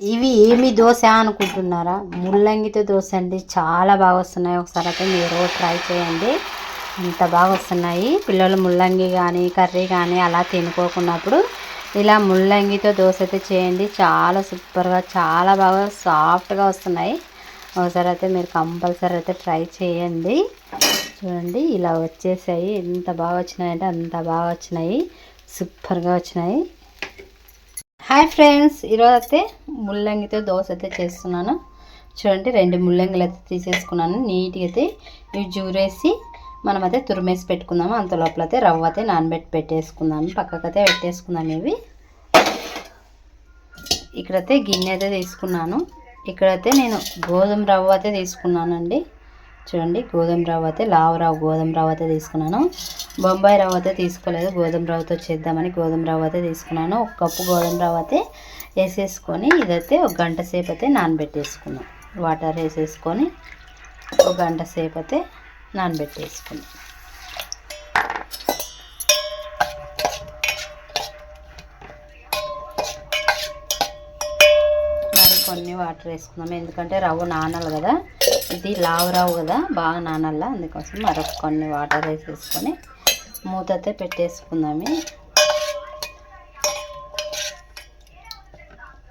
ఇవి ఏమి దోశ అనుకుంటున్నారా? ముల్లంగితో దోశ అండి. చాలా బాగా వస్తున్నాయి ఒకసారి అయితే మీరు ట్రై చేయండి. అంత బాగా వస్తున్నాయి పిల్లలు ముల్లంగి కానీ కర్రీ కానీ అలా తినుకోకున్నప్పుడు ఇలా ముల్లంగితో దోశ అయితే చేయండి. చాలా సూపర్గా చాలా బాగా సాఫ్ట్గా వస్తున్నాయి. ఒకసారి అయితే మీరు కంపల్సరీ అయితే ట్రై చేయండి. చూడండి ఇలా వచ్చేసాయి. ఎంత బాగా వచ్చినాయంటే అంత బాగా వచ్చినాయి సూపర్గా వచ్చినాయి. హాయ్ ఫ్రెండ్స్ ఈరోజు అయితే ముల్లంగితో దోశ అయితే చేస్తున్నాను. చూడండి రెండు ముల్లంగిలు అయితే తీసేసుకున్నాను. నీట్గా అయితే ఇవి జూరేసి మనమైతే తురిమేసి పెట్టుకుందాము. అంత లోపల అయితే రవ్వ అయితే నానబెట్టి పెట్టేసుకుందాము. పక్కకైతే పెట్టేసుకుందాం ఇవి. ఇక్కడైతే గిన్నె అయితే తీసుకున్నాను. ఇక్కడైతే నేను గోధుమ రవ్వ అయితే తీసుకున్నానండి. చూడండి గోధుమ రవ్వ అయితే లావు రవ్వ గోధుమ రవ్వ అయితే తీసుకున్నాను. బొంబాయి రవ్వ అయితే తీసుకోలేదు గోధుమ రవ్వతో చేద్దామని గోధుమ రవ్వ అయితే తీసుకున్నాను. ఒక కప్పు గోధుమ రవ్వ అయితే వేసేసుకొని ఇదైతే ఒక గంట సేపు అయితే నానబెట్టేసుకున్నాను వాటర్ వేసేసుకొని ఒక గంట సేపు అయితే నానబెట్టేసుకున్నాను మరి కొన్ని వాటర్ వేసుకుందాం ఎందుకంటే రవ్వ నానాలి కదా. ఇది లావురావు కదా బాగా నానల్ల అందుకోసం మరొక కొన్ని వాటర్ వేసేసుకొని మూతతే అయితే పెట్టేసుకుందాము.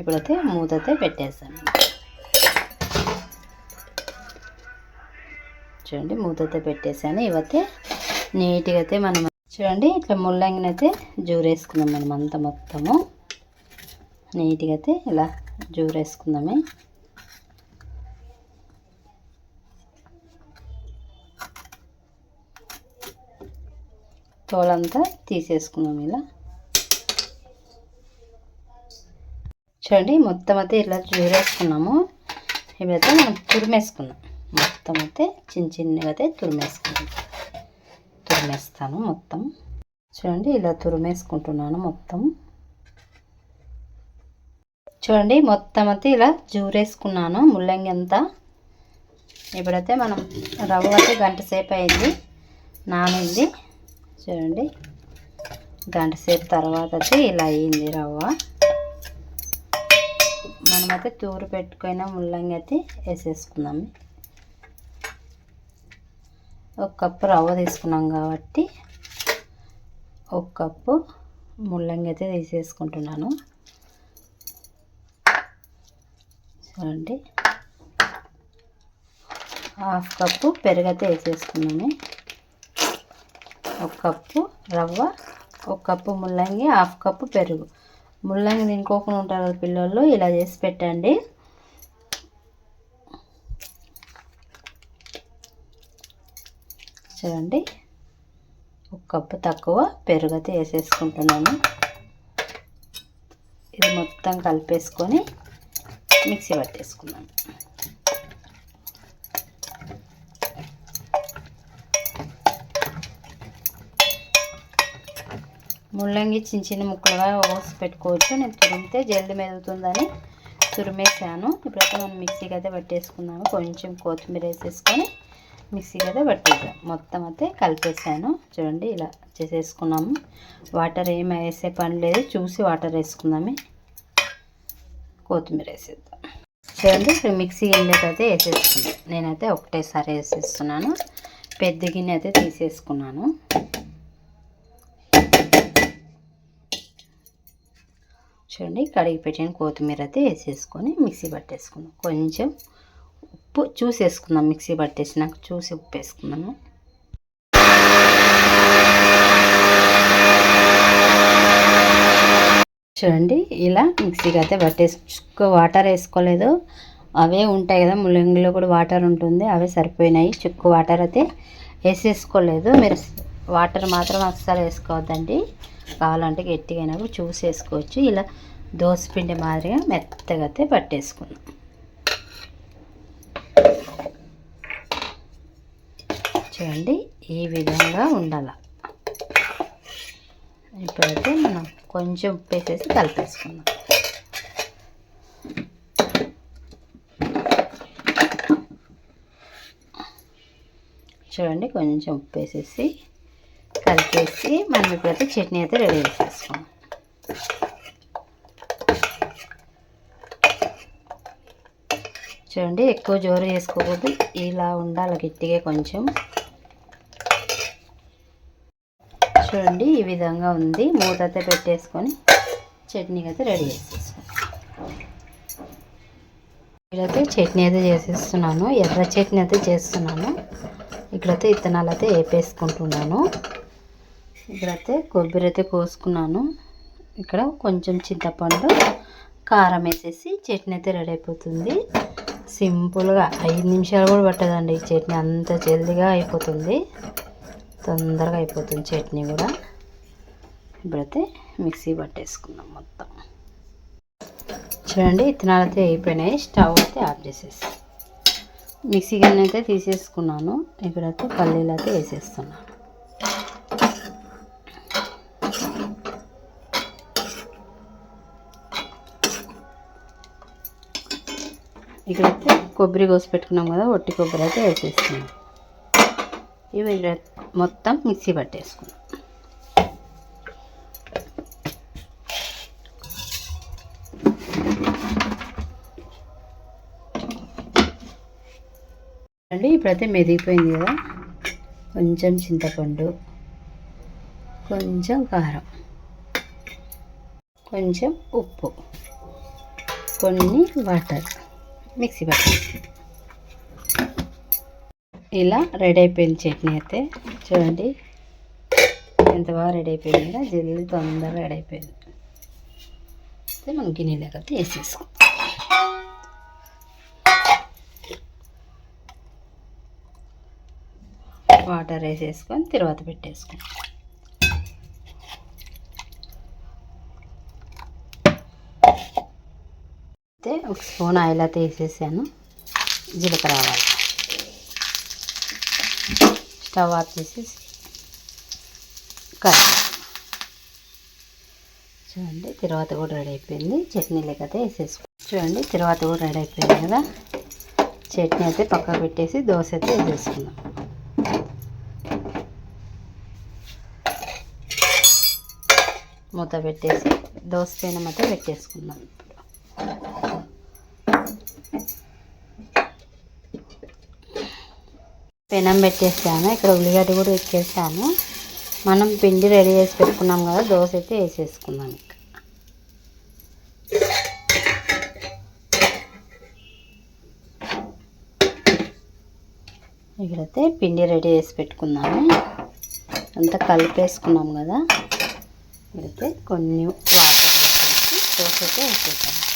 ఇప్పుడైతే మూతతే అయితే పెట్టేసాను చూడండి మూతతో పెట్టేసాను ఇవైతే నీట్గా అయితే మనం చూడండి ఇట్లా ముల్లంగినైతే జూరేసుకుందాం మనం అంతా మొత్తము. నీట్గా అయితే ఇలా జూరేసుకుందామే. తోలంతా తీసేసుకున్నాం ఇలా. చూడండి మొత్తం అయితే ఇలా జూరేసుకున్నాము ఇప్పుడైతే మనం తురిమేసుకున్నాం మొత్తం అయితే చిన్న చిన్నగా అయితే తురిమేసుకున్నాం తురిమేస్తాను మొత్తం. చూడండి ఇలా తురిమేసుకుంటున్నాను మొత్తం. చూడండి మొత్తం అయితే ఇలా జూరేసుకున్నాను ముల్లంగి అంతా. ఇప్పుడైతే మనం రవ్వ అయితే గంట సేపు అయింది నానింది. చూడండి. గంట సేపు తర్వాత అయితే ఇలా అయింది రవ్వ. మనమైతే తూరు పెట్టుకున్న ముల్లంగి అయితే వేసేసుకున్నాము ఒక కప్పు రవ్వ తీసుకున్నాం కాబట్టి ఒక కప్పు ముల్లంగి అయితే తీసేసుకుంటున్నాను. చూడండి. హాఫ్ కప్పు పెరుగైతే వేసేసుకున్నాము ఒక కప్పు రవ్వ ఒక కప్పు ముల్లంగి హాఫ్ కప్పు పెరుగు. ముల్లంగి తినుకోకుండా ఉంటారు కదా పిల్లలు ఇలా చేసి పెట్టండి. చూడండి. ఒక కప్పు తక్కువ పెరుగు అయితే వేసేసుకుంటున్నాను. ఇది మొత్తం కలిపేసుకొని మిక్సీ పట్టేసుకున్నాను ముల్లంగి చిన్న చిన్న ముక్కలుగా కోసి పెట్టుకోవచ్చు. నేను తురిమితే జల్ది మెదుగుతుందని తురిమేసాను ఇప్పుడైతే మనం మిక్సీకి అయితే పట్టేసుకున్నాము కొంచెం కొత్తిమీర వేసేసుకొని మిక్సీకి అయితే పట్టేసాం మొత్తం అయితే కలిపేసాను చూడండి ఇలా చేసేసుకున్నాము. వాటర్ ఏమి వేసే పని లేదు. చూసి వాటర్ వేసుకుందామే. కొత్తిమీర వేసేద్దాం. చూడండి ఇప్పుడు మిక్సీ గిన్నెకి అయితే వేసేసుకున్నాను. నేనైతే ఒకటేసారి వేసేస్తున్నాను. పెద్ద గిన్నె అయితే తీసేసుకున్నాను. చూడండి. కడిగి పెట్టిన కొత్తిమీర అయితే వేసేసుకొని మిక్సీ పట్టేసుకున్నాం కొంచెం ఉప్పు చూసి వేసుకుందాం మిక్సీ పట్టేసినాక చూసి ఉప్పు వేసుకున్నాను చూడండి ఇలా మిక్సీకి అయితే పట్టేసు వాటర్ వేసుకోలేదు. అవే ఉంటాయి కదా ముల్లంగిలో కూడా వాటర్ ఉంటుంది. అవే సరిపోయినాయి. చుక్కు వాటర్ అయితే వేసేసుకోలేదు. మీరు వాటర్ మాత్రం అస్సలు వేసుకోవద్దండి. కావాలంటే గట్టిగా అయినప్పుడు చూసి వేసుకోవచ్చు ఇలా దోసపిండి మాదిరిగా మెత్తగా అయితే పట్టేసుకుందాం. చూడండి ఈ విధంగా ఉండాలి. ఇప్పుడైతే మనం కొంచెం ఉప్పు వేసేసి కలిపేసుకుందాం. చూడండి కొంచెం ఉప్పు వేసేసి కలిపేసి మనం ఇప్పుడైతే చట్నీ అయితే రెడీ చేసేసుకుందాం. చూడండి ఎక్కువ జోరు చేసుకోకూడదు ఇలా ఉండాలి గట్టిగా కొంచెం. చూడండి ఈ విధంగా ఉంది. మూత అయితే పెట్టేసుకొని చట్నీకి అయితే రెడీ చేసేసుకోండి ఇక్కడైతే చట్నీ అయితే చేసేస్తున్నాను. ఎర్ర చట్నీ అయితే చేస్తున్నాను. ఇక్కడైతే ఇత్తనాలు అయితే వేపేసుకుంటున్నాను. ఇక్కడైతే కొబ్బరి అయితే కోసుకున్నాను. ఇక్కడ కొంచెం చింతపండు కారం వేసేసి చట్నీ అయితే రెడీ అయిపోతుంది. సింపుల్గా ఐదు నిమిషాలు కూడా పట్టదండి. ఈ చట్నీ అంత జల్దీగా అయిపోతుంది. తొందరగా అయిపోతుంది చట్నీ కూడా. ఇప్పుడైతే మిక్సీ పట్టేసుకుందాం మొత్తం. చూడండి ఇత్తనాలు అయితే అయిపోయినాయి. స్టవ్ అయితే ఆఫ్ చేసేసి. మిక్సీ గిన్నె అయితే తీసేసుకున్నాను. ఇక్కడైతే పల్లీలు అయితే వేసేస్తున్నాను. ఇక్కడైతే కొబ్బరి కోసి పెట్టుకున్నాం కదా ఒట్టి కొబ్బరి అయితే వేసేస్తున్నాం. ఇవి మొత్తం మిక్సీ పట్టేసుకున్నాం. అండి ఇప్పుడైతే మెదిగిపోయింది కదా. కొంచెం చింతపండు కొంచెం కారం కొంచెం ఉప్పు కొన్ని వాటర్. మిక్సీ పట్టాలి ఇలా రెడీ అయిపోయింది చట్నీ అయితే చూడండి. ఎంత బాగా రెడీ అయిపోయింది. కదా జల్లి తొందరగా రెడీ అయిపోయింది. అయితే మనం గిన్నెలోకి అయితే వేసేసుకో వాటర్ వేసేసుకొని తర్వాత పెట్టేసుకుంటాం అయితే ఒక స్పూన్ ఆయిల్ అయితే వేసేసాను. జీలకర్ర ఆవాలు. స్టవ్ ఆఫ్ చేసేసి కట్ చూడండి తర్వాత కూడా రెడీ అయిపోయింది. చట్నీ లేకపోతే వేసేసుకో. చూడండి తర్వాత కూడా రెడీ అయిపోయింది కదా. చట్నీ అయితే పక్కకు పెట్టేసి దోశ అయితే వేసేసుకుందాం. మూత పెట్టేసి దోశ పైన అయితే పెట్టేసుకుందాం. పెనం పెట్టేసాను. ఇక్కడ ఉల్లిగడ్డ కూడా ఎక్కేసాను. మనం పిండి రెడీ చేసి పెట్టుకున్నాం కదా దోశ అయితే వేసేసుకుందాం ఇక. ఇక్కడైతే పిండి రెడీ చేసి పెట్టుకుందాము అంతా కలిపేసుకున్నాం కదా. ఇక్కడైతే కొన్ని వాటర్ వేసేసి దోశ అయితే వేసేసాము.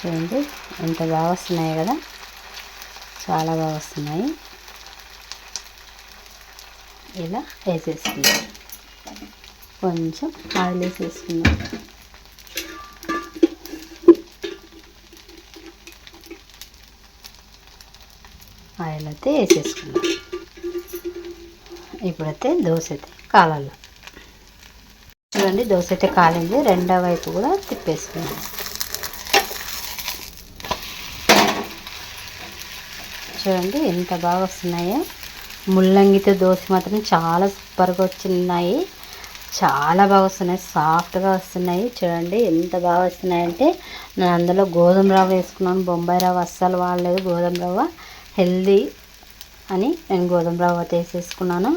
చూడండి. ఎంత బాగా వస్తున్నాయి కదా. చాలా బాగా వస్తున్నాయి. ఇలా వేసేసుకుందాం. కొంచెం ఆయిల్ వేసేసుకుందాం. ఆయిల్ అయితే వేసేసుకుందాం. ఇప్పుడైతే దోశ అయితే కాలాలి చూడండి దోశ అయితే కాలింది. రెండో వైపు కూడా తిప్పేసుకుందాం. చూడండి ఎంత బాగా వస్తున్నాయో. ముల్లంగితో దోశ మాత్రం చాలా సూపర్గా వచ్చినాయి చాలా బాగా వస్తున్నాయి. సాఫ్ట్గా వస్తున్నాయి. చూడండి ఎంత బాగా వస్తున్నాయంటే నేను అందులో గోధుమ రవ్వ వేసుకున్నాను. బొంబాయి రవ్వ అస్సలు వాడలేదు. గోధుమ రవ్వ హెల్దీ అని నేను గోధుమ రవ్వ వేసేసుకున్నాను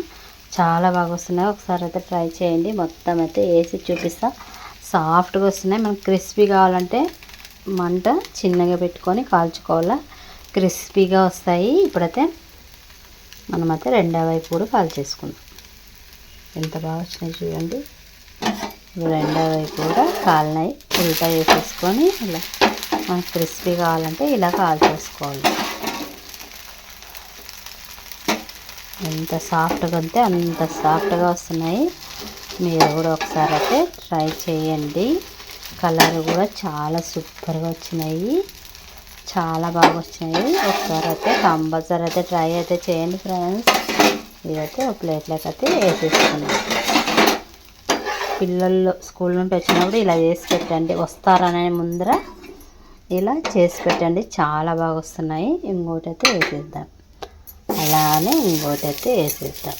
చాలా బాగా వస్తున్నాయి. ఒకసారి అయితే ట్రై చేయండి. మొత్తం అయితే వేసి చూపిస్తా. సాఫ్ట్గా వస్తున్నాయి. మనకు క్రిస్పీ కావాలంటే మంట చిన్నగా పెట్టుకొని కాల్చుకోవాలా? క్రిస్పీగా వస్తాయి. ఇప్పుడైతే మనమైతే రెండో వైపు కూడా కాల్ చేసుకుందాం. ఎంత బాగా వచ్చినాయి చూడండి. రెండో వైపు కూడా కాలినాయి. ఉల్టా వేసేసుకొని ఇలా మనకు క్రిస్పీ కావాలంటే ఇలా కాల్ చేసుకోవాలి. ఎంత సాఫ్ట్గా ఉంటే అంత సాఫ్ట్గా వస్తున్నాయి. మీరు కూడా ఒకసారి అయితే ట్రై చేయండి. కలర్ కూడా చాలా సూపర్గా వచ్చినాయి. చాలా బాగా వచ్చినాయి ఒకసారి అయితే కంపల్సరీ అయితే ట్రై అయితే చేయండి ఫ్రెండ్స్. ఇదైతే ఒక ప్లేట్లోకి అయితే వేసేసుకున్నాం. పిల్లలు స్కూల్ నుండి వచ్చినప్పుడు ఇలా చేసి పెట్టండి. వస్తారనే ముందర ఇలా చేసి పెట్టండి. చాలా బాగా వస్తున్నాయి ఇంకోటి అయితే వేసేద్దాం. అలానే ఇంకోటి అయితే వేసేద్దాం.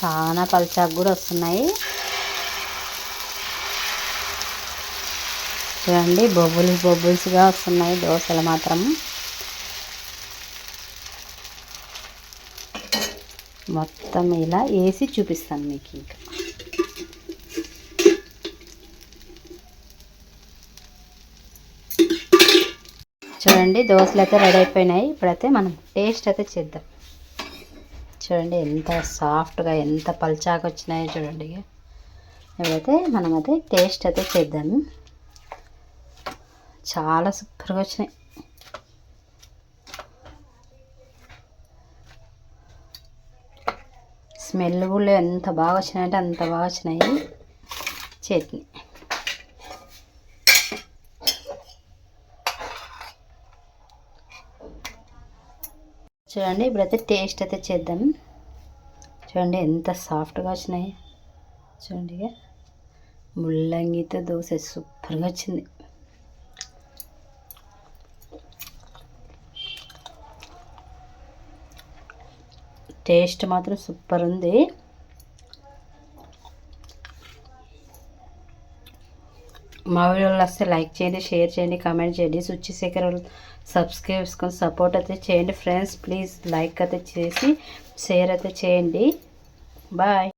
చాలా పలుచాకు కూడా వస్తున్నాయి. చూడండి బొబ్బులు బొబ్బుల్స్గా వస్తున్నాయి. దోశలు మాత్రం. మొత్తం ఇలా వేసి చూపిస్తాను మీకు ఇంకా. చూడండి దోశలు అయితే రెడీ అయిపోయినాయి. ఇప్పుడైతే మనం టేస్ట్ అయితే చేద్దాం. చూడండి ఎంత సాఫ్ట్గా ఎంత పల్చాగా వచ్చినాయో చూడండి ఇప్పుడైతే మనమైతే టేస్ట్ అయితే చేద్దాము చాలా సూపర్గా వచ్చినాయి. స్మెల్ కూడా ఎంత బాగా వచ్చినాయంటే అంత బాగా వచ్చినాయి. చట్నీ చూడండి ఇప్పుడైతే టేస్ట్ అయితే చేద్దాం. చూడండి ఎంత సాఫ్ట్గా వచ్చినాయి. చూడండి ఇక. ముల్లంగితో దోశ సూపర్గా వచ్చింది. టేస్ట్ మాత్రం సూపర్ ఉంది. మా వీడియోలు వస్తే లైక్ చేయండి షేర్ చేయండి కామెంట్ చేయండి. సుచి శేఖర్ సబ్స్క్రైబ్ చేసుకొని సపోర్ట్ అయితే చేయండి. ఫ్రెండ్స్ ప్లీజ్ లైక్ అయితే చేసి షేర్ అయితే చేయండి. బాయ్